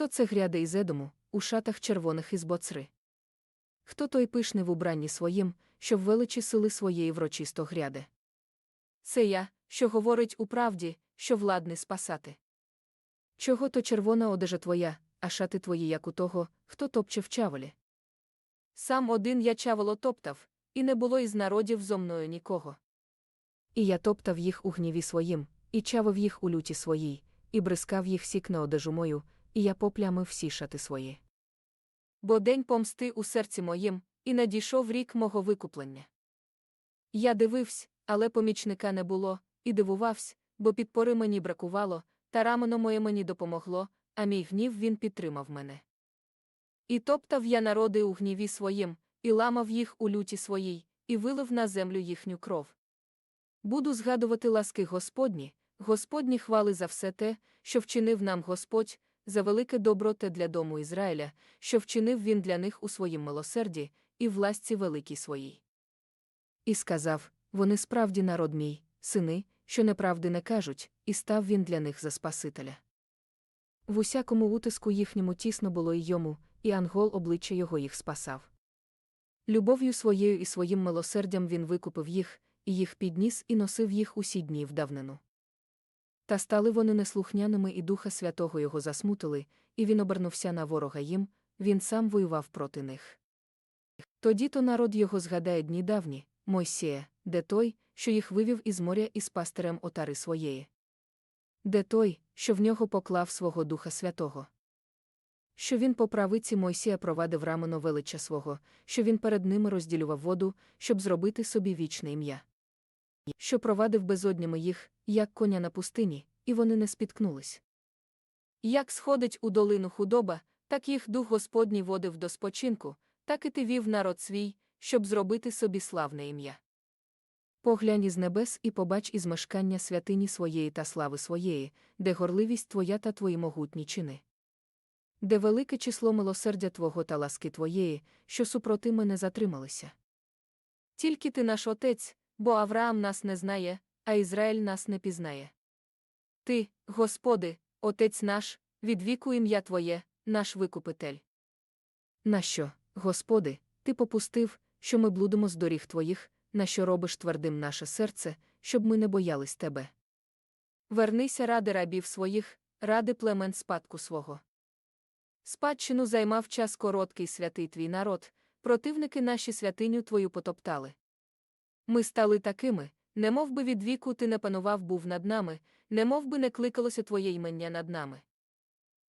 Хто це гряде із Едому, у шатах червоних із боцри? Хто той пишний в убранні своїм, що в величі сили своєї врочисто гряде? Це я, що говорить у правді, що владний спасати. Чого то червона одежа твоя, а шати твої, як у того, хто топче в чаволі? Сам один я чаволо топтав, і не було із народів зо мною нікого. І я топтав їх у гніві своїм, і чавив їх у люті своїй, і бризкав їх сік на одежу мою, і я поплямив всі шати свої. Бо день помсти у серці моїм, і надійшов рік мого викуплення. Я дивився, але помічника не було, і дивувався, бо підпори мені бракувало, та рамено моє мені допомогло, а мій гнів він підтримав мене. І топтав я народи у гніві своїм, і ламав їх у люті своїй, і вилив на землю їхню кров. Буду згадувати ласки Господні, Господні хвали за все те, що вчинив нам Господь, за велике добро для дому Ізраїля, що вчинив він для них у своїм милосерді, і в ласці великій своїй. І сказав вони справді народ мій, сини, що неправди не кажуть, і став він для них за Спасителя. В усякому утиску їхньому тісно було й йому, і ангол обличчя його їх спасав. Любов'ю своєю і своїм милосердям він викупив їх, і їх підніс і носив їх усі дні в давнину. Та стали вони неслухняними, і Духа Святого його засмутили, і він обернувся на ворога їм, він сам воював проти них. Тоді то народ його згадає дні давні, Мойсія, де той, що їх вивів із моря із пастирем отари своєї. Де той, що в нього поклав свого Духа Святого. Що він по правиці Мойсія провадив рамено велича свого, що він перед ними розділював воду, щоб зробити собі вічне ім'я. Що провадив безоднями їх, як коня на пустині, і вони не спіткнулись. Як сходить у долину худоба, так їх дух Господній водив до спочинку, так і ти вів народ свій, щоб зробити собі славне ім'я. Поглянь із небес і побач із мешкання святині своєї та слави своєї, де горливість твоя та твої могутні чини. Де велике число милосердя Твого та ласки Твоєї, що супроти мене затрималися. Тільки ти наш отець, бо Авраам нас не знає, а Ізраїль нас не пізнає. Ти, Господи, Отець наш, від віку ім'я Твоє, наш Викупитель. Нащо, Господи, Ти попустив, що ми блудимо з доріг Твоїх, на що робиш твердим наше серце, щоб ми не боялись Тебе. Вернися ради рабів своїх, ради племен спадку свого. Спадщину займав час короткий святий твій народ, противники наші святиню твою потоптали. Ми стали такими, немов би від віку ти не панував був над нами, немов би не кликалося твоє імення над нами.